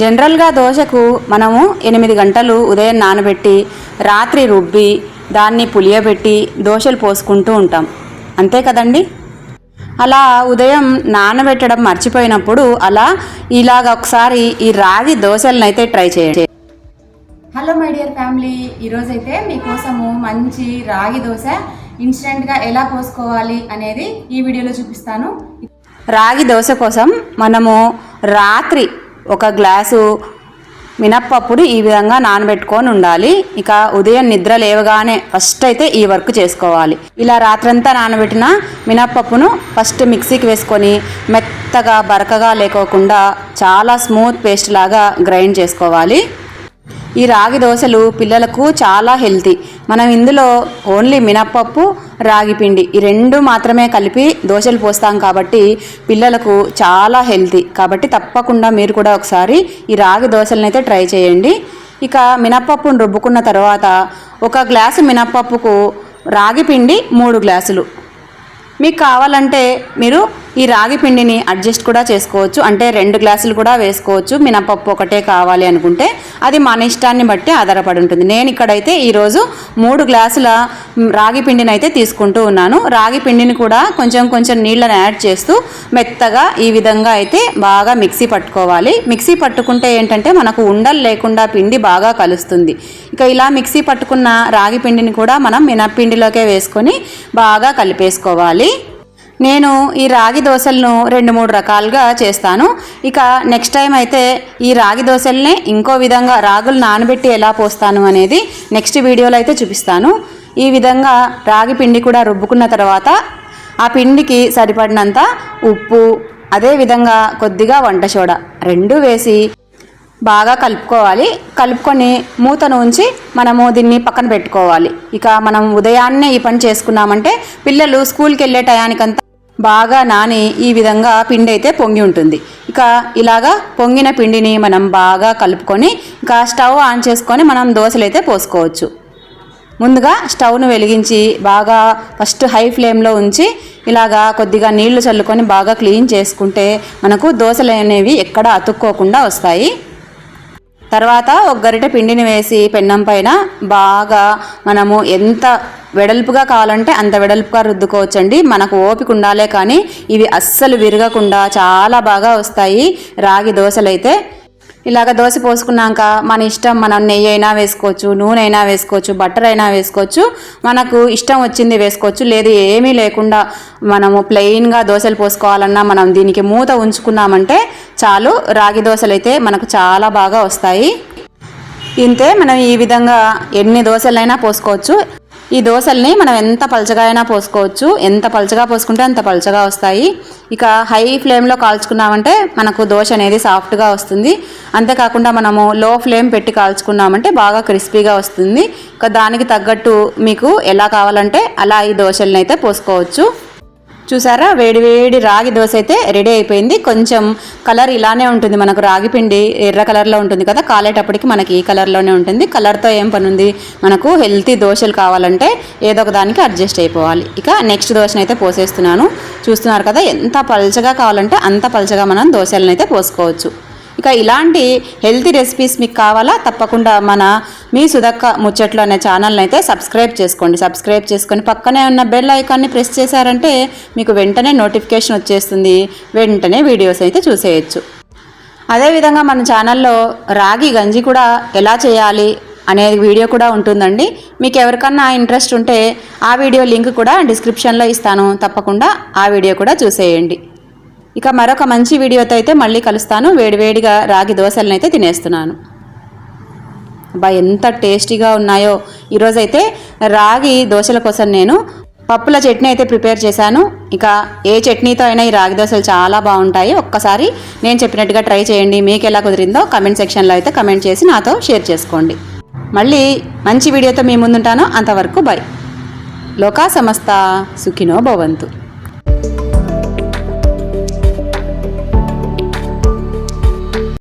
జనరల్గా దోశకు మనము ఎనిమిది గంటలు ఉదయం నానబెట్టి రాత్రి రుబ్బి దాన్ని పులియబెట్టి దోశలు పోసుకుంటూ ఉంటాం. అంతే కదండి? అలా ఉదయం నానబెట్టడం మర్చిపోయినప్పుడు అలా ఇలాగ ఒకసారి ఈ రాగి దోశలను అయితే ట్రై చేయండి. హలో మై డియర్ ఫ్యామిలీ ఈరోజైతే మీకోసము మంచి రాగి దోశ ఇన్స్టెంట్గా ఎలా పోసుకోవాలి అనేది ఈ వీడియోలో చూపిస్తాను. రాగి దోశ కోసం మనము రాత్రి ఒక గ్లాసు మినప్పప్పుడు ఈ విధంగా నానబెట్టుకొని ఉండాలి. ఇక ఉదయం నిద్ర లేవగానే ఫస్ట్ అయితే ఈ వర్క్ చేసుకోవాలి. ఇలా రాత్రంతా నానబెట్టిన మినప్పప్పును ఫస్ట్ మిక్సీకి వేసుకొని మెత్తగా బరకగా లేకోకుండా చాలా స్మూత్ పేస్ట్ లాగా గ్రైండ్ చేసుకోవాలి. ఈ రాగి దోశలు పిల్లలకు చాలా హెల్తీ మనం ఇందులో ఓన్లీ మినప్పప్పు రాగిపిండి ఈ రెండు మాత్రమే కలిపి దోశలు పోస్తాం కాబట్టి పిల్లలకు చాలా హెల్తీ. కాబట్టి తప్పకుండా మీరు కూడా ఒకసారి ఈ రాగి దోశలను అయితే ట్రై చేయండి. ఇక మినప్పప్పును రుబ్బుకున్న తర్వాత ఒక గ్లాసు మినప్పప్పుకు రాగి పిండి మూడు గ్లాసులు. మీకు కావాలంటే మీరు ఈ రాగి పిండిని అడ్జస్ట్ కూడా చేసుకోవచ్చు. అంటే రెండు గ్లాసులు కూడా వేసుకోవచ్చు. మినపప్పు ఒకటే కావాలి అనుకుంటే అది మన ఇష్టాన్ని బట్టి ఆధారపడి ఉంటుంది. నేను ఇక్కడైతే ఈరోజు మూడు గ్లాసుల రాగి పిండిని అయితే తీసుకుంటూ ఉన్నాను. రాగి పిండిని కూడా కొంచెం కొంచెం నీళ్ళని యాడ్ చేస్తూ మెత్తగా ఈ విధంగా అయితే బాగా మిక్సీ పట్టుకోవాలి. మిక్సీ పట్టుకుంటే ఏంటంటే మనకు ఉండలు లేకుండా పిండి బాగా కలుస్తుంది. ఇక ఇలా మిక్సీ పట్టుకున్న రాగి పిండిని కూడా మనం మినప్పిండిలోకే వేసుకొని బాగా కలిపేసుకోవాలి. నేను ఈ రాగి దోశలను రెండు మూడు రకాలుగా చేస్తాను. ఇక నెక్స్ట్ టైం అయితే ఈ రాగి దోశల్ని ఇంకో విధంగా రాగులు నానబెట్టి ఎలా పోస్తాను అనేది నెక్స్ట్ వీడియోలో అయితే చూపిస్తాను. ఈ విధంగా రాగి పిండి కూడా రుబ్బుకున్న తర్వాత ఆ పిండికి సరిపడినంత ఉప్పు అదేవిధంగా కొద్దిగా వంట సోడా రెండు వేసి బాగా కలుపుకోవాలి. కలుపుకొని మూతను ఉంచి మనము దీన్ని పక్కన పెట్టుకోవాలి. ఇక మనం ఉదయాన్నే ఈ పని చేసుకున్నామంటే పిల్లలు స్కూల్కి వెళ్ళే టయానికంతా బాగా నాని ఈ విధంగా పిండి అయితే పొంగి ఉంటుంది. ఇక ఇలాగా పొంగిన పిండిని మనం బాగా కలుపుకొని ఇంకా స్టవ్ ఆన్ చేసుకొని మనం దోశలు అయితే పోసుకోవచ్చు. ముందుగా స్టవ్ను వెలిగించి బాగా ఫస్ట్ హై ఫ్లేమ్లో ఉంచి ఇలాగా కొద్దిగా నీళ్ళు చల్లుకొని బాగా క్లీన్ చేసుకుంటే మనకు దోశలు అనేవి ఎక్కడ అతుక్కోకుండా వస్తాయి. తర్వాత ఒక గరిట పిండిని వేసి పెన్నం పైన బాగా మనము ఎంత వెడల్పుగా కావాలంటే అంత వెడల్పుగా రుద్దుకోవచ్చండి. మనకు ఓపిక ఉండాలే కానీ ఇవి అస్సలు విరగకుండా చాలా బాగా వస్తాయి. రాగి దోశలు అయితే ఇలాగ దోశ పోసుకున్నాక మన ఇష్టం మనం నెయ్యి అయినా వేసుకోవచ్చు నూనె అయినా వేసుకోవచ్చు బట్టర్ అయినా వేసుకోవచ్చు మనకు ఇష్టం వచ్చింది వేసుకోవచ్చు లేదు ఏమీ లేకుండా మనము ప్లెయిన్గా దోశలు పోసుకోవాలన్నా మనం దీనికి మూత ఉంచుకున్నామంటే చాలు. రాగి దోశలు అయితే మనకు చాలా బాగా వస్తాయి. ఇంతే మనం ఈ విధంగా ఎన్ని దోశలైనా పోసుకోవచ్చు. ఈ దోశల్ని మనం ఎంత పలచగా అయినా పోసుకోవచ్చు. ఎంత పలచగా పోసుకుంటే అంత పలచగా వస్తాయి. ఇక హై ఫ్లేమ్లో కాల్చుకున్నామంటే మనకు దోశ అనేది సాఫ్ట్గా వస్తుంది. అంతేకాకుండా మనము లో ఫ్లేమ్ పెట్టి కాల్చుకున్నామంటే బాగా క్రిస్పీగా వస్తుంది. ఇక దానికి తగ్గట్టు మీకు ఎలా కావాలంటే అలా ఈ దోశలను అయితే పోసుకోవచ్చు. చూసారా? వేడి వేడి రాగి దోశ అయితే రెడీ అయిపోయింది. కొంచెం కలర్ ఇలానే ఉంటుంది. మనకు రాగి పిండి ఎర్ర కలర్లో ఉంటుంది కదా కాలేటప్పటికి మనకి ఈ కలర్లోనే ఉంటుంది. కలర్తో ఏం పని ఉంది మనకు హెల్తీ దోశలు కావాలంటే ఏదో ఒక దానికి అడ్జస్ట్ అయిపోవాలి. ఇక నెక్స్ట్ దోశను అయితే పోసేస్తున్నాను. చూస్తున్నారు కదా ఎంత పలచగా కావాలంటే అంత పలచగా మనం దోశలను అయితే పోసుకోవచ్చు. ఇక ఇలాంటి హెల్తీ రెసిపీస్ మీకు కావాలా? తప్పకుండా మన మీ సుధక్క ముచ్చట్లు అనే ఛానల్ని అయితే సబ్స్క్రైబ్ చేసుకోండి. సబ్స్క్రైబ్ చేసుకొని పక్కనే ఉన్న బెల్ ఐకాన్ని ప్రెస్ చేశారంటే మీకు వెంటనే నోటిఫికేషన్ వచ్చేస్తుంది. వెంటనే వీడియోస్ అయితే చూసేయచ్చు. అదేవిధంగా మన ఛానల్లో రాగి గంజి కూడా ఎలా చేయాలి అనే వీడియో కూడా ఉంటుందండి. మీకు ఎవరికన్నా ఇంట్రెస్ట్ ఉంటే ఆ వీడియో లింక్ కూడా డిస్క్రిప్షన్లో ఇస్తాను. తప్పకుండా ఆ వీడియో కూడా చూసేయండి. ఇక మరొక మంచి వీడియోతో అయితే మళ్ళీ కలుస్తాను. వేడివేడిగా రాగి దోశలను అయితే తినేస్తున్నాను. అబ్బా ఎంత టేస్టీగా ఉన్నాయో. ఈరోజైతే రాగి దోశల కోసం నేను పప్పుల చట్నీ అయితే ప్రిపేర్ చేశాను. ఇక ఏ చట్నీతో అయినా ఈ రాగి దోశలు చాలా బాగుంటాయి. ఒక్కసారి నేను చెప్పినట్టుగా ట్రై చేయండి. మీకు ఎలా కుదిరిందో కమెంట్ సెక్షన్లో అయితే కమెంట్ చేసి నాతో షేర్ చేసుకోండి. మళ్ళీ మంచి వీడియోతో మీ ముందుంటాను. అంతవరకు బై. లోకా సమస్త సుఖినో భవంతు.